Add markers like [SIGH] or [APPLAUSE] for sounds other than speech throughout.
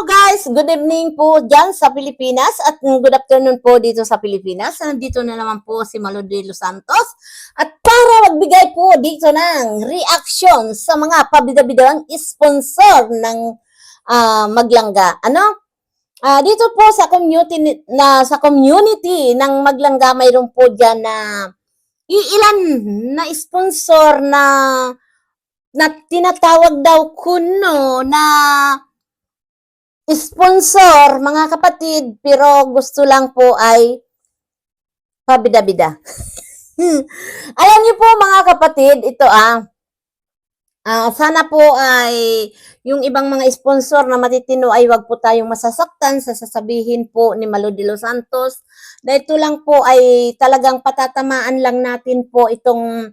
guys, good evening po dyan sa Pilipinas at good afternoon po dito sa Pilipinas. Nandito na naman po si Malo de Los Santos at para magbigay po dito ng reaction sa mga pabida-bidang sponsor ng ah, Maglangga. Ano? Ah, dito po sa community ni- na sa community ng Maglangga mayroon po diyan na iilan na sponsor na na tinatawag daw kuno na sponsor, mga kapatid, pero gusto lang po ay pabida-bida. [LAUGHS] Alam niyo po mga kapatid, ito ah, ah, sana po ay yung ibang mga sponsor na matitino ay wag po tayong masasaktan sa sasabihin po ni Malo de los Santos na ito lang po ay talagang patatamaan lang natin po itong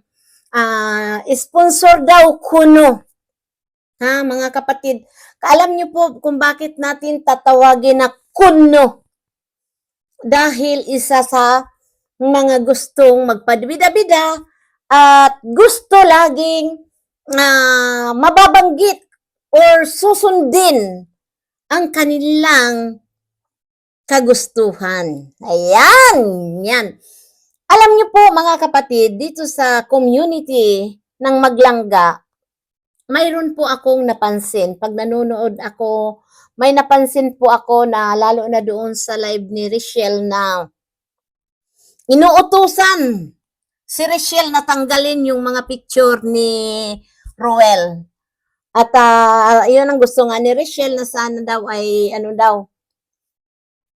ah, sponsor daw kuno. Ha, mga kapatid, alam niyo po kung bakit natin tatawagin na kuno. Dahil isa sa mga gustong magpadbida-bida at gusto laging ah, mababanggit or susundin ang kanilang kagustuhan. Ayan, yan. Alam niyo po mga kapatid, dito sa community ng Maglangga, mayroon po akong napansin. Pag nanonood ako, may napansin po ako na lalo na doon sa live ni Richelle na inuutusan si Richelle na tanggalin yung mga picture ni Roel. At ah, yun ang gusto nga ni Richelle na sana daw ay ano daw,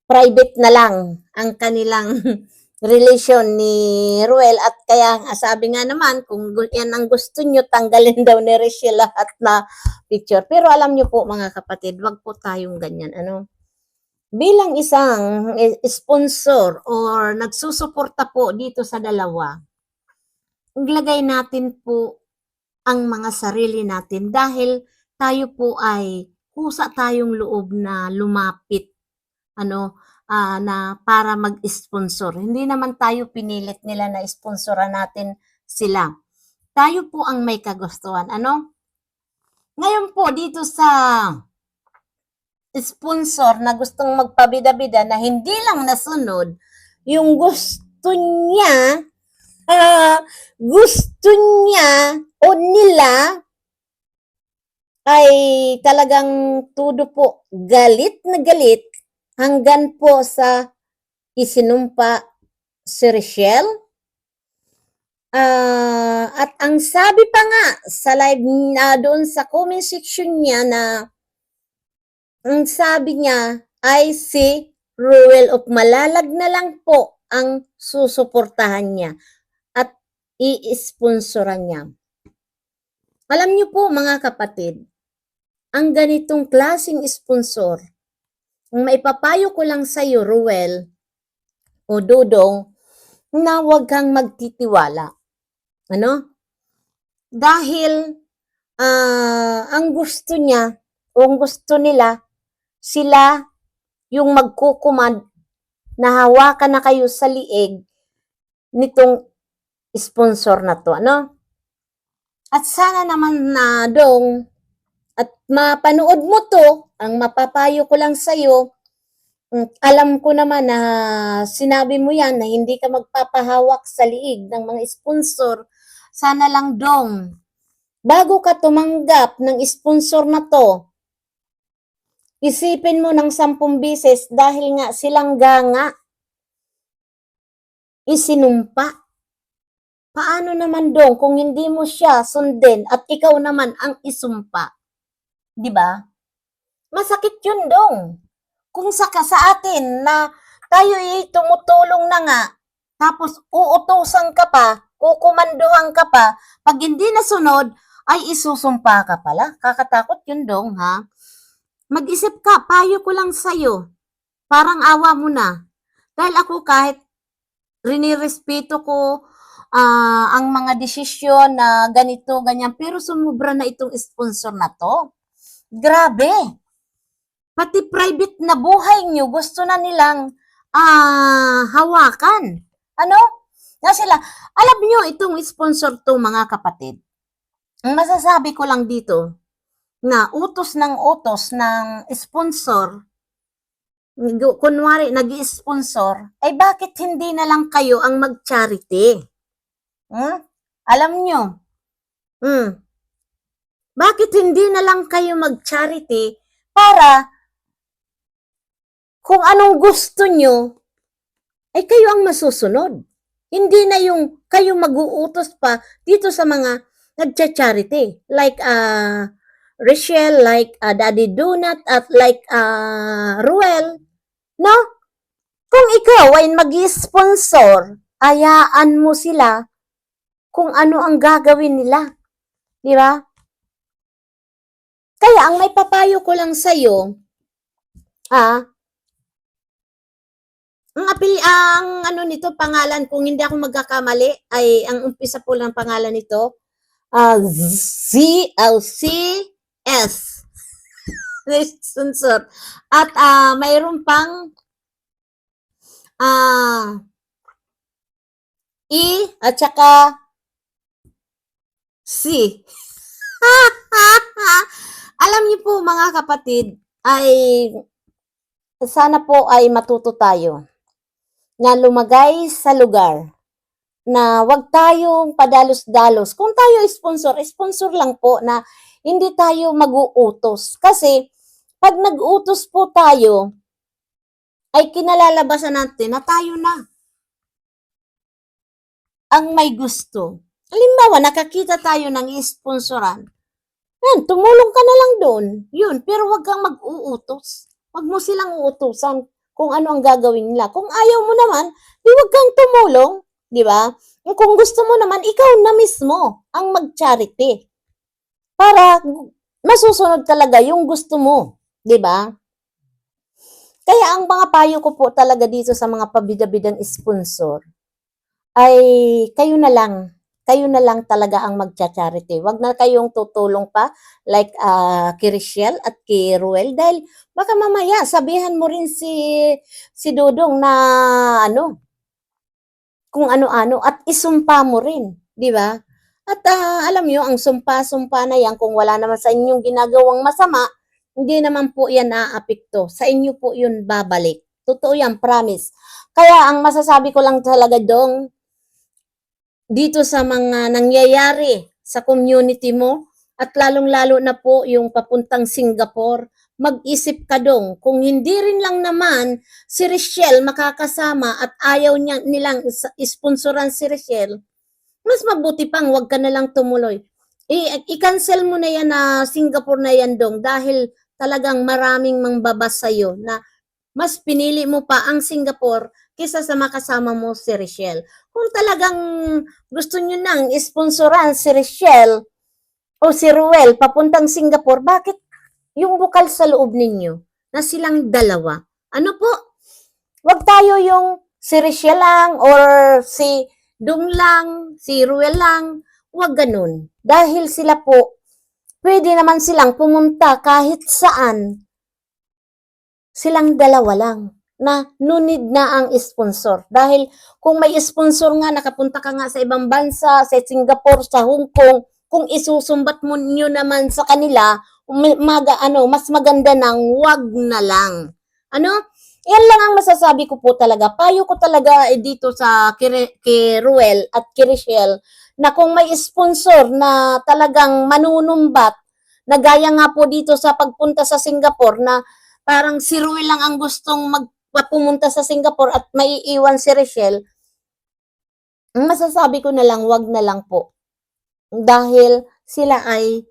private na lang ang kanilang [LAUGHS] relation ni Ruel. At kaya sabi nga naman kung yan ang gusto nyo tanggalin [LAUGHS] daw ni Rachel lahat na picture. Pero alam nyo po mga kapatid wag po tayong ganyan ano? Bilang isang eh, sponsor or nagsusuporta po dito sa dalawa iglagay natin po ang mga sarili natin dahil tayo po ay kusa tayong loob na lumapit ano ah, na para mag-sponsor. Hindi naman tayo pinilit nila na sponsoran natin sila. Tayo po ang may kagustuhan. Ano? Ngayon po dito sa sponsor na gustong magpabida-bida na hindi lang nasunod yung gusto niya ah, gusto niya o nila ay talagang tudo po galit na galit hanggang po sa isinumpa si Rochelle. Ah, at ang sabi pa nga sa live na doon sa comment section niya na ang sabi niya ay si Ruel of Malalag na lang po ang susuportahan niya at i-sponsoran niya. Alam niyo po mga kapatid, ang ganitong klasing sponsor maipapayo ko lang sa iyo, Ruel, o Dodong, na huwag kang magtitiwala. Ano? Dahil ah, ang gusto niya, o ang gusto nila, sila yung magkukumand na hawakan na kayo sa liig nitong sponsor na to. Ano? At sana naman na dong mapanood mo to, ang mapapayo ko lang sa'yo, mm, alam ko naman na sinabi mo yan na hindi ka magpapahawak sa liig ng mga sponsor. Sana lang dong, bago ka tumanggap ng sponsor na to, isipin mo ng sampung bises dahil nga silang ganga isinumpa. Paano naman dong kung hindi mo siya sundin at ikaw naman ang isumpa? 'Di ba? Masakit 'yun dong. Kung sa sa atin na tayo ay tumutulong na nga, tapos uutusan ka pa, kukumanduhan ka pa, pag hindi nasunod, ay isusumpa ka pala. Kakatakot 'yun dong, ha? Mag-isip ka, payo ko lang sa'yo. Parang awa mo na. Dahil ako kahit rinirespeto ko ah, ang mga desisyon na ganito, ganyan, pero sumubra na itong sponsor na to. Grabe. Pati private na buhay nyo, gusto na nilang ah, hawakan. Ano? Na sila, alam nyo, itong sponsor to mga kapatid. Ang masasabi ko lang dito, na utos ng utos ng sponsor, kunwari nag-sponsor, ay bakit hindi na lang kayo ang mag-charity? Hmm? Alam nyo, hmm, bakit hindi na lang kayo mag-charity para kung anong gusto nyo, ay kayo ang masusunod. Hindi na yung kayo mag-uutos pa dito sa mga nagcha-charity. Like, uh, Rachel, like uh, Daddy Donut, at like uh, Ruel. No? Kung ikaw ay mag-sponsor, ayaan mo sila kung ano ang gagawin nila. Di ba? Kaya ang may papayo ko lang sa'yo, ah, ang apil, ang ano nito, pangalan, kung hindi ako magkakamali, ay ang umpisa po lang pangalan nito, ah, ZLCS. Sponsor. [LAUGHS] At ah, mayroon pang ah, E at saka C. [LAUGHS] Alam niyo po mga kapatid, ay sana po ay matuto tayo na lumagay sa lugar na wag tayong padalos-dalos. Kung tayo sponsor, sponsor lang po na hindi tayo mag-uutos. Kasi pag nag-utos po tayo, ay kinalalabasan natin na tayo na ang may gusto. Halimbawa, nakakita tayo ng sponsoran. Yan, tumulong ka na lang doon. Yun, pero wag kang mag-uutos. Wag mo silang uutusan kung ano ang gagawin nila. Kung ayaw mo naman, di wag kang tumulong. Di ba? Kung gusto mo naman, ikaw na mismo ang mag-charity. Para masusunod talaga yung gusto mo. Di ba? Kaya ang mga payo ko po talaga dito sa mga pabida-bidang sponsor ay kayo na lang. Kayo na lang talaga ang magcha-charity. Wag na kayong tutulong pa like uh, kay at kay dahil baka mamaya sabihan mo rin si si Dudong na ano kung ano-ano at isumpa mo rin, di ba? At ah, alam niyo ang sumpa-sumpa na yan kung wala naman sa inyong ginagawang masama, hindi naman po yan naaapekto. Sa inyo po yun babalik. Totoo yan, promise. Kaya ang masasabi ko lang talaga dong, dito sa mga nangyayari sa community mo, at lalong-lalo na po yung papuntang Singapore, mag-isip ka dong, kung hindi rin lang naman si Richelle makakasama at ayaw niya, nilang is- isponsoran si Richelle, mas mabuti pang wag ka na lang tumuloy. I-cancel mo na yan na Singapore na yan dong dahil talagang maraming mangbabas sa'yo na mas pinili mo pa ang Singapore kaysa sa makasama mo si Richelle. Kung talagang gusto nyo nang isponsoran si Richelle o si Ruel papuntang Singapore, bakit yung bukal sa loob ninyo na silang dalawa? Ano po? Wag tayo yung si Richelle lang or si Dung lang, si Ruel lang. Wag ganun. Dahil sila po, pwede naman silang pumunta kahit saan. Silang dalawa lang na nunid na ang sponsor. Dahil kung may sponsor nga, nakapunta ka nga sa ibang bansa, sa Singapore, sa Hong Kong, kung isusumbat mo nyo naman sa kanila, maga, ano, mas maganda nang wag na lang. Ano? Yan lang ang masasabi ko po talaga. Payo ko talaga eh, dito sa kay, Ruel at kay na kung may sponsor na talagang manunumbat, na gaya nga po dito sa pagpunta sa Singapore na parang si Ruel lang ang gustong magpapumunta sa Singapore at maiiwan si ang masasabi ko na lang, wag na lang po. Dahil sila ay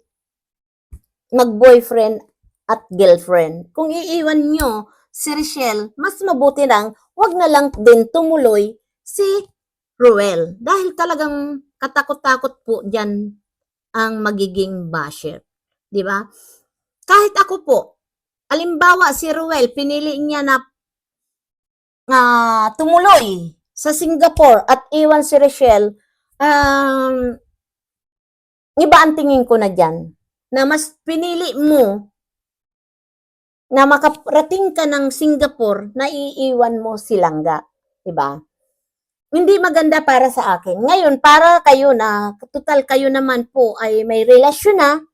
mag-boyfriend at girlfriend. Kung iiwan nyo si Richelle, mas mabuti lang, wag na lang din tumuloy si Ruel. Dahil talagang katakot-takot po dyan ang magiging basher. Di ba? Kahit ako po, alimbawa si Ruel, pinili niya na ah, tumuloy sa Singapore at iwan si Richelle, um, iba ang tingin ko na dyan. Na mas pinili mo na makarating ka ng Singapore na iiwan mo si Langga. Diba? Hindi maganda para sa akin. Ngayon, para kayo na, total kayo naman po ay may relasyon na,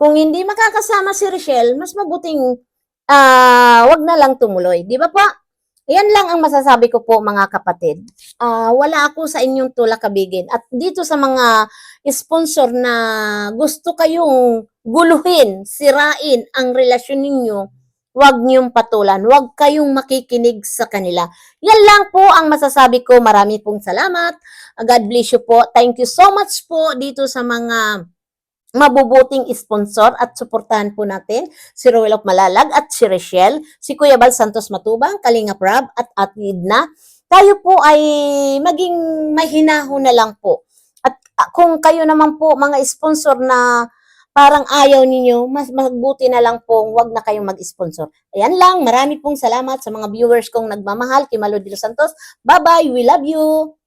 kung hindi makakasama si Rochelle, mas mabuting ah wag na lang tumuloy. Di ba po? Yan lang ang masasabi ko po mga kapatid. Ah, wala ako sa inyong tulak kabigin. At dito sa mga sponsor na gusto kayong guluhin, sirain ang relasyon ninyo, wag niyong patulan. Wag kayong makikinig sa kanila. Yan lang po ang masasabi ko. Marami pong salamat. God bless you po. Thank you so much po dito sa mga mabubuting sponsor at suportahan po natin si Roel of Malalag at si Rochelle, si Kuya Bal Santos Matubang, Kalinga Prab at Atid na. Tayo po ay maging mahinahon na lang po. At ah, kung kayo naman po mga sponsor na parang ayaw ninyo, mas magbuti na lang po wag na kayong mag-sponsor. Ayan lang, marami pong salamat sa mga viewers kong nagmamahal kay Malo de los Santos. Bye-bye, we love you!